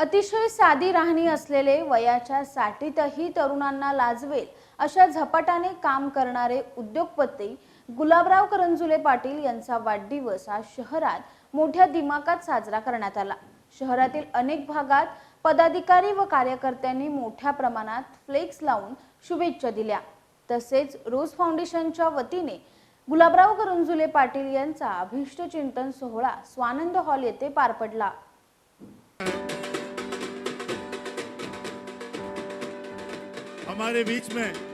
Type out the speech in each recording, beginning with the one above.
अतिशय साधी राहणी असलेले वयाच्या साठीतही तरुणांना लाजवेल अशा झपाट्याने काम करणारे उद्योगपती गुलाबराव करंजुले पाटील यांचा वाढदिवस आज शहरात मोठ्या दिमाकात साजरा करण्यात आला. शहरातील अनेक भागात पदाधिकारी व कार्यकर्त्यांनी मोठ्या प्रमाणात फ्लेक्स लावून शुभेच्छा दिल्या. तसेच रोज फाउंडेशनच्या वतीने गुलाबराव करंजुले पाटील यांचा अभिष्ट चिंतन सोहळा स्वानंद हॉल येथे पार पडला. हमारे बीच में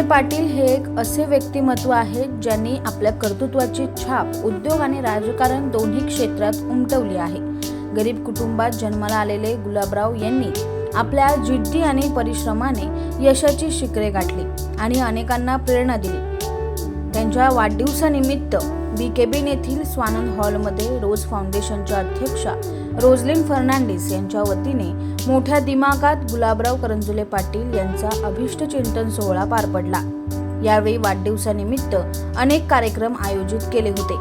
गुलाबराव पाटील हे एक असे व्यक्तिमत्व आहे ज्यांनी आपल्या कर्तृत्वाची छाप उद्योग आणि राजकारण दोन्ही क्षेत्रात उमटवली आहे. गरीब कुटुंबात जन्माला आलेले गुलाबराव यांनी आपल्या जिद्दी आणि परिश्रमाने यशाची शिखरे गाठली आणि अनेकांना प्रेरणा दिली. त्यांच्या वाढदिवसानिमित्त बी केबिन येथील स्वानंद हॉलमध्ये रोज फाउंडेशनच्या अध्यक्षा रोजलिन फर्नांडिस यांच्या वतीने मोठ्या दिमागात गुलाबराव करंजुले पाटील यांचा अभिष्ट चिंतन सोहळा पार पडला. यावेळी वाढदिवसानिमित्त अनेक कार्यक्रम आयोजित केले होते.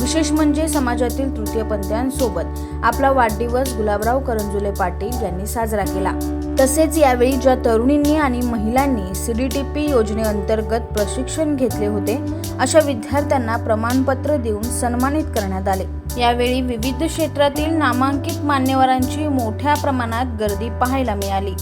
विशेष म्हणजे समाजातील तृतीयपंथीयांसोबत आपला वाढदिवस गुलाबराव करंजुले पाटील यांनी साजरा केला. तसेच यावेळी ज्या तरुणींनी आणि महिलांनी सी डी टी पी योजनेअंतर्गत प्रशिक्षण घेतले होते अशा विद्यार्थ्यांना प्रमाणपत्र देऊन सन्मानित करण्यात आले यावेळी विविध क्षेत्रातील नामांकित मान्यवरांची मोठ्या प्रमाणात गर्दी पाहायला मिळाली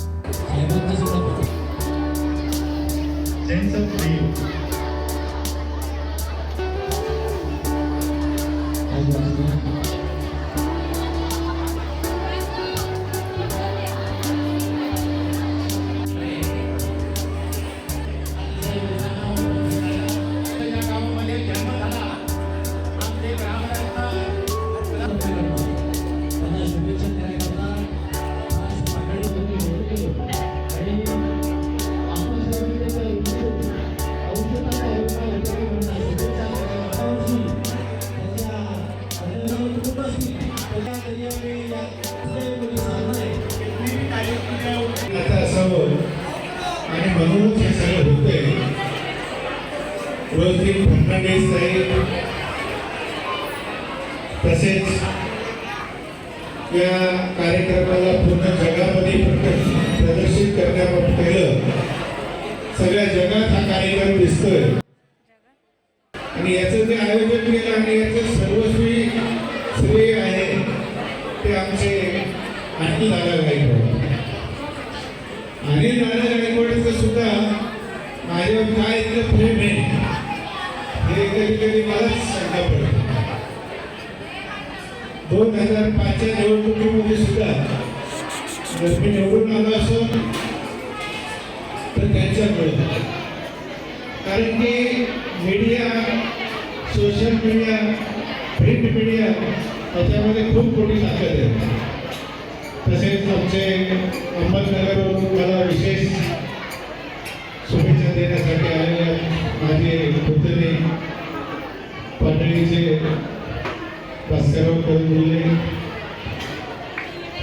तसेच या कार्यक्रमाला पूर्ण जगामध्ये प्रदर्शित करण्याबाबत केलं. सगळ्या जगात हा कार्यक्रम दिसतोय. आणि याचं जे आयोजन केलं आणि याचं सर्वस्वी श्रेय आहे ते आमचे अनिल दादा गायकवाड. अनिल दादा गायकवाडचं सुद्धा माझ्यावर काय इतकं प्रेम आहे हे कधी कधी मलाच दोन हजार पाचच्या निवडणुकीमध्ये सुद्धा जर मी निवडून आलो असो तर त्यांच्यामुळे कारण की media social media print media त्याच्यामध्ये खूप मोठी ताकद आहे. तसेच आमचे अहमदनगरवरून मला विशेष शुभेच्छा देण्यासाठी आलेल्या माझे पुतणे पाटणीचे भास्करराव करुले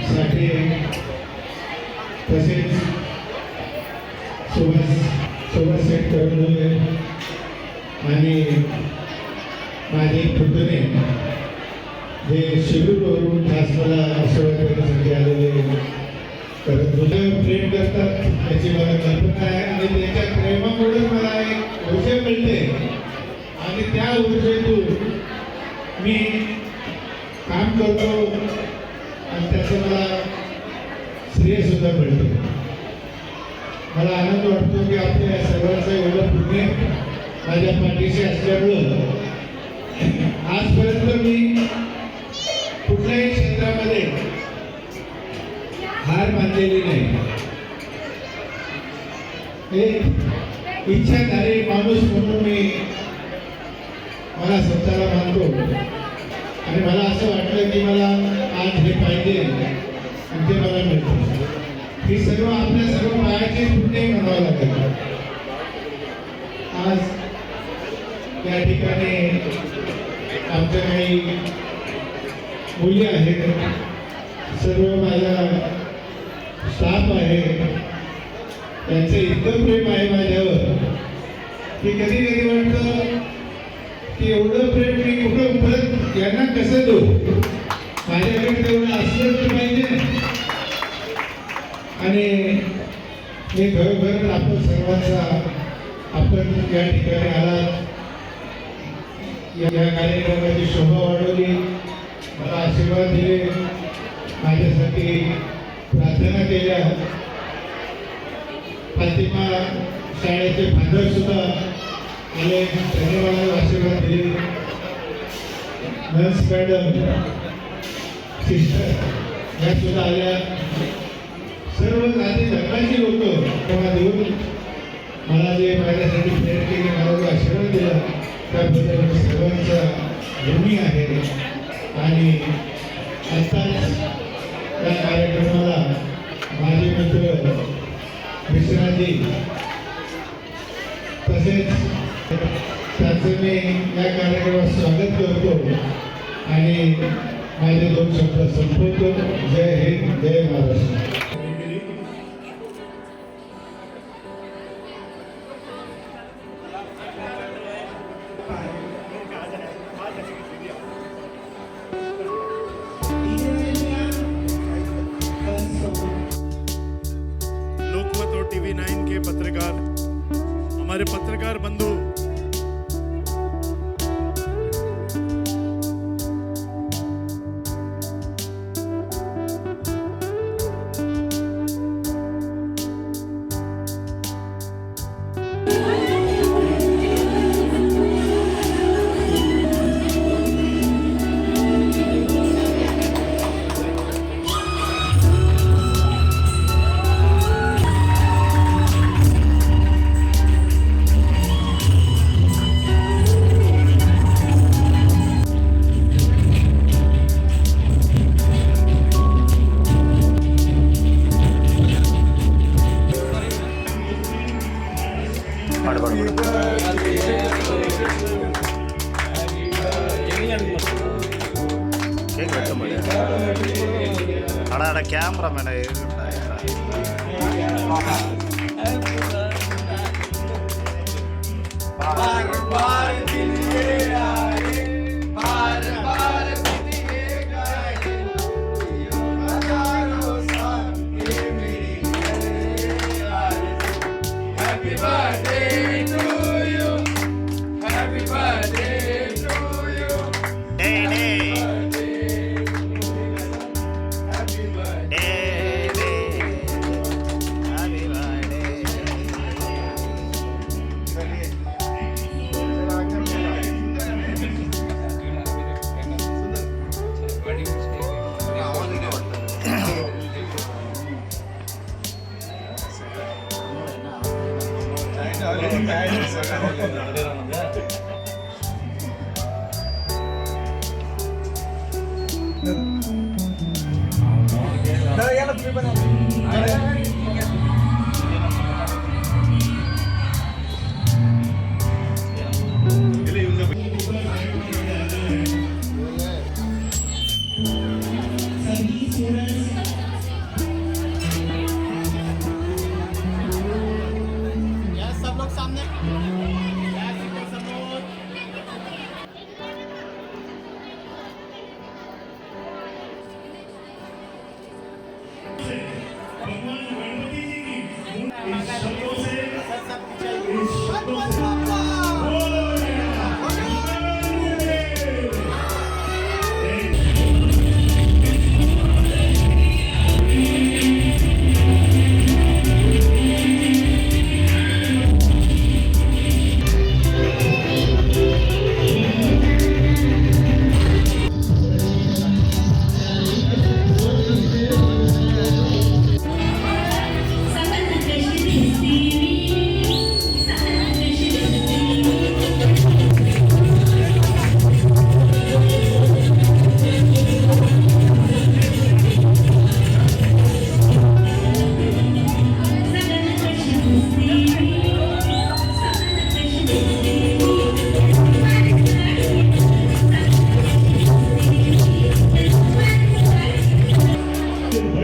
साठी तसेच सुभाष सुभाष शेठ करुले आणि माझे पुतणे जे शिबिरवरून खास मला सेवा करण्यासाठी आलेले तर तुझं प्रेम करतात. याची मला कल्पना आहे. आणि त्याच्या प्रेमामुळे मला एक ऊर्जा मिळते. आणि त्या ऊर्जेतून मी काम करतो. आणि त्याचं मला श्रेयसुद्धा मिळतं. मला आनंद वाटतो की आपल्या सर्वांचं एवढं पुण्य माझ्या पाठीशी असल्यामुळं आजपर्यंत मी कुठल्याही क्षेत्रामध्ये हार मानलेली नाही. एक इच्छाधारी माणूस म्हणून मी मला स्वतःला मानतो. आणि मला असं वाटलं की मला आज हे पाहिजे. आणि ते मला मिळतं. हे सर्व आपल्या सर्व पायाचे पुण्य म्हणावं लागेल. आज या ठिकाणी आमच्या काही मुली आहेत. सर्व माझा स्टाफ आहे त्यांचं इतकं प्रेम आहे माझ्यावर की कधी कधी वाटतं की एवढं प्रेम मी कुठं परत यांना कसं देऊ? माझ्याकडे तेवढं असलं तर पाहिजे. आणि हे घरोघर आपण सर्वांचा आपण या ठिकाणी आलात. या या कार्यक्रमाची शोभा वाढवली. मला आशीर्वाद दिले. माझ्यासाठी प्रार्थना केल्या. फातिमा शाळेचे फादर सुद्धा आणि त्यांनी मला आशीर्वाद दिले. नर्स मॅडम सिस्टर या सुद्धा आल्या. सर्व जाती धर्माची लोक तेव्हा देऊन मला जे माझ्यासाठी प्रेम केले मला जो आशीर्वाद दिला त्याबद्दल सर्वांचा ऋणी आहे. आणि आत्ताच त्या कार्यक्रमाला माझे मित्र मिश्राजी तसेच त्याचं मी या कार्यक्रमात स्वागत करतो. आणि माझे दोन शब्द संपवतो. जय हिंद, जय महाराष्ट्र. लोकमत और टीवी नाइन के पत्रकार, हमारे पत्रकार बंधु Bye.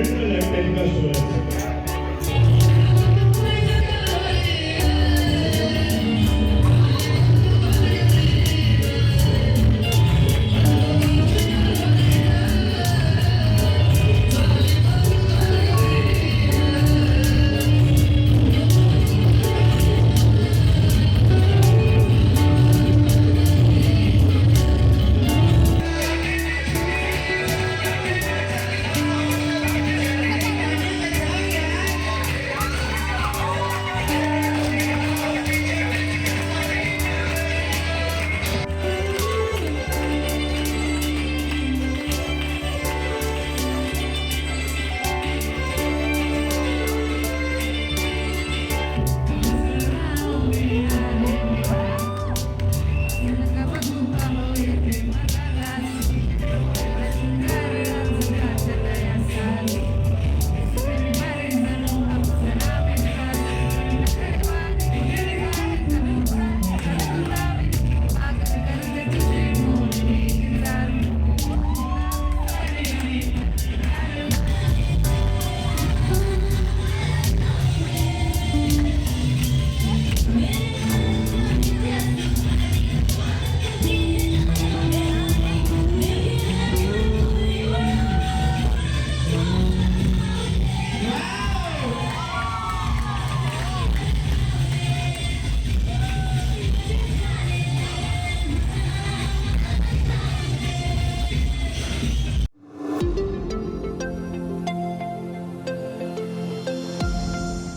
वर्ल्ड का लाइफ टाइम का शो है